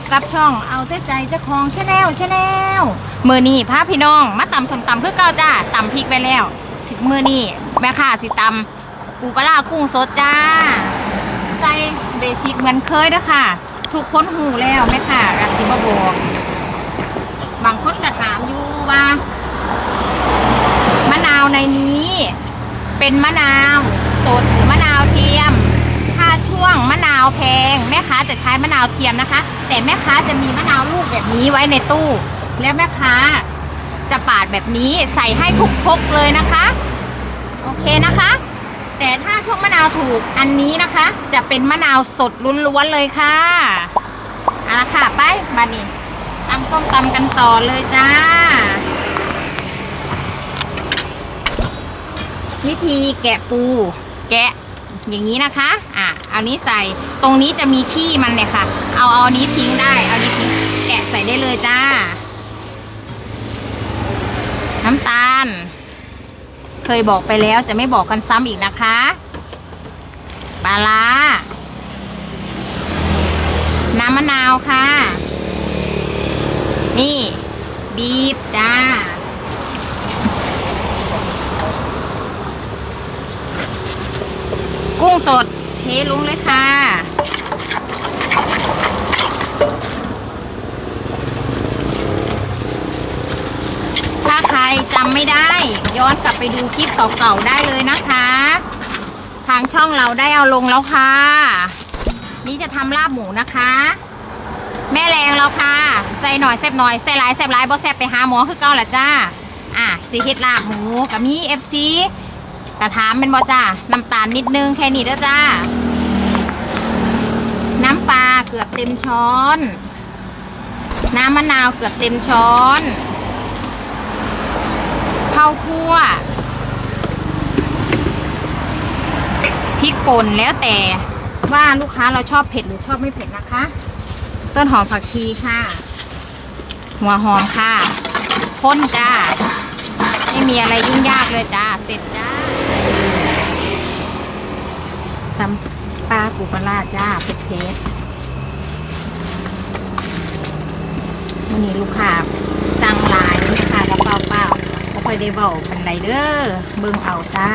บกับช่องเอาแต่ใจเจ้าของชาแนลชาแนลมือนี่พาพี่น้องมาตำสมตำเพื่อเก้าจ้าตำพริกไปแล้ว สิมือนี่แม่ค่ะสิตำปูปลากุ้งสดจ้า ใส่เบสิกเหมือนเคยเด้อค่ะ ถูกค้นหูแล้วแม่ค่ะราสิบบอกบางคนก็ถามอยู่ว่ามะนาวในนี้ เป็นมะนาวสดหรือมะนาวเทียม ช่วงมะนาวแพง แม่ค้าจะใช้มะนาวเทียมนะคะ แต่แม่ค้าจะมีมะนาวลูกแบบนี้ไว้ในตู้ แล้วแม่ค้าจะปาดแบบนี้ใส่ให้ทุกทกเลยนะคะ โอเคนะคะ แต่ถ้าช่วงมะนาวถูกอันนี้นะคะ จะเป็นมะนาวสดล้วนๆเลยค่ะเอาละค่ะไปมานี่ตำส้มตำกันต่อเลยจ้า วิธีแกะปู แกะอย่างนี้นะคะ อะ เอานี้ใส่ตรงนี้จะมีขี้มันเนี่ยค่ะ เอาเอานี้ทิ้งได้เอานี้ทิ้งแกะใส่ได้เลยจ้า น้ำตาล เคยบอกไปแล้วจะไม่บอกกันซ้ำอีกนะคะปลาร้าน้ำมะนาวค่ะ นี่ บีบจ้ากุ้งสด ลงเลยค่ะถ้าใครจำไม่ได้ ย้อนกลับไปดูคลิปเก่าๆได้เลยนะคะ ทางช่องเราได้เอาลงแล้วค่ะ นี่จะทำลาบหมูนะคะ แม่แรงแล้วค่ะ ใส่หน่อยแซ่บหน่อยใส่หลายแซ่บหลายบ่แซ่บไปหาหมอคือเก่าแหละจ้าอะสีเฮ็ดลาบหมูกับมีเอฟซีกระถามเป็นบอจ้าน้ำตาลนิดนึงแค่นี้เด้อจ้าน้ำปลา เกือบเต็มช้อน น้ำมะนาวเกือบเต็มช้อนข้าวคั่วพริกป่นแล้วแต่ว่าลูกค้าเราชอบเผ็ดหรือชอบไม่เผ็ดนะคะ ต้นหอมผักชีค่ะ หัวหอมค่ะข้นจ้าไม่มีอะไรยุ่งยากเลยจ้าเสร็จจ้าทำปลาปูปลาร้าจ้าเผ็ดเผ็ด วันนี้ลูกค้าสั่งหลายลูกค้ากระเป๋าเปล่าก็ค่อยได้เบาเป็นไรเด้อเบิ่งเอาจ้า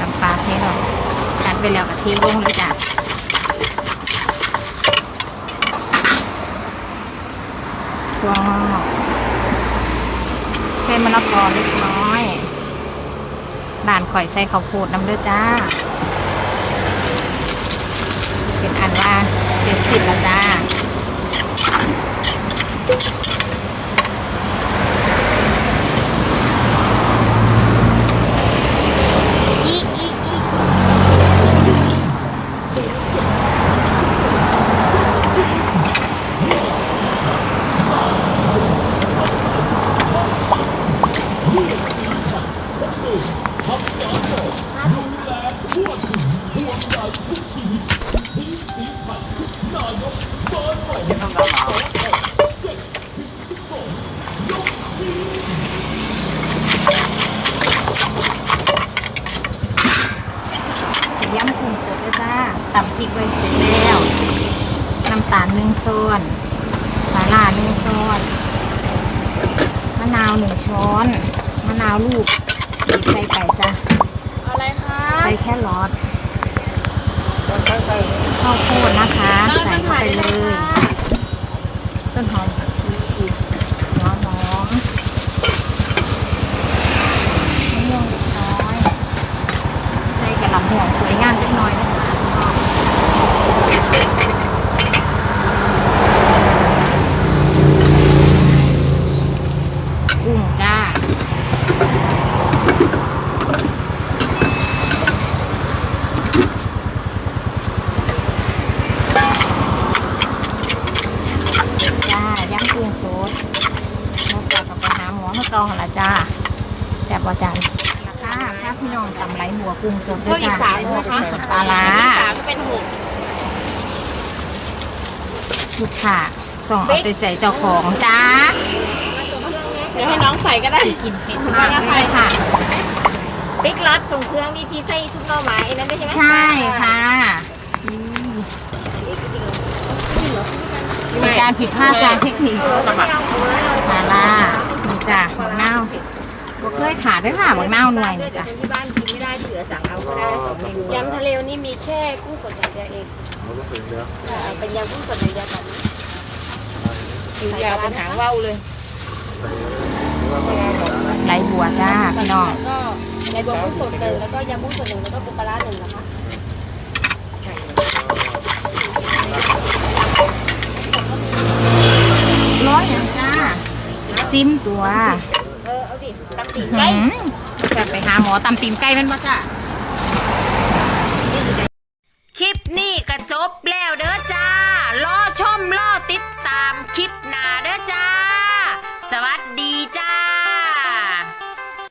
ตำปลาเทหรอกจัดไปแล้วกับเทลงเลยจ้ะตัวงอ ใส้นมะละกอเล็กน้อยด่านข่อยใส่ข้าวโพดน้ำเลือจ้า เป็นอันว่าเสร็จสิ้นแล้วจ้า สีย้ำคุมเสร็จแล้วจ้าตำพริกไว้เสร็จแล้ว น้ำตาลหนึ่งส่วนปลาล่าหนึ่งส่วนมะนาวหนึ่งช้อน มะนาวลูก ใส่ไปจ้ะอะไรคะใส่แค่รอดข้าวโพดนะคะ ใส่เข้าไปเลยต้นหอมผักชีหัวหอมมะม่วงเล็กน้อยใส่กระหล่ำหัวสวยงามเล็กน้อยนะคะชอบกุ้งจ้า เสร็จจ้าย่างกุ้งสดมาสอดกับไปหาหมอเมื่อก่อนละจ้าแซ่บว่าจันราคาถ้าพี่น้องตำไหลหัวกุ้งสดด้วยจ้าไหลหัวกุ้งสดปลาร้าสามก็เป็นหกลูกค่ะส่องเอาใจใจเจ้าของจ้าเดี๋ยวให้น้องใส่ก็ได้กินเผ็ดมากเลยค่ะปิ๊กล็อตส่งเครื่องนี่ที่ใส่ซุปหน่อไม้นั่นได้ใช่ไหมใช่ค่ะมีการผิดพลาดทางเทคนิคมาล่านี่ จ้ะหมักเน่าวบ่เคยขาดด้วยค่ะหมักเน่าวหน่วยนี่จ้ะที่บ้านกินไม่ได้เหลือสั่งเอาก็ได้สองเมนูยำทะเลวันนี้มีแค่กุ้งสดอย่างเดียวเองค่ะเป็นยำกุ้งสดอย่างเดียวตอนนี้คิวยาวเป็นหางว่าวเลยไรบัวจ้าพี่น้องก็ในบัวกุ้งสดหนึ่งแล้วก็ยำกุ้งสดหนึ่งแล้วก็ปูปลาร้าหนึ่งนะคะ ร้อยอย่างจ้า ซิมตัว เออ เอาดิตำตีนไก่ไก่จะไปหาหมอตำตีนไก่แมันบ่จ้าคลิปนี้ก็จบแล้ว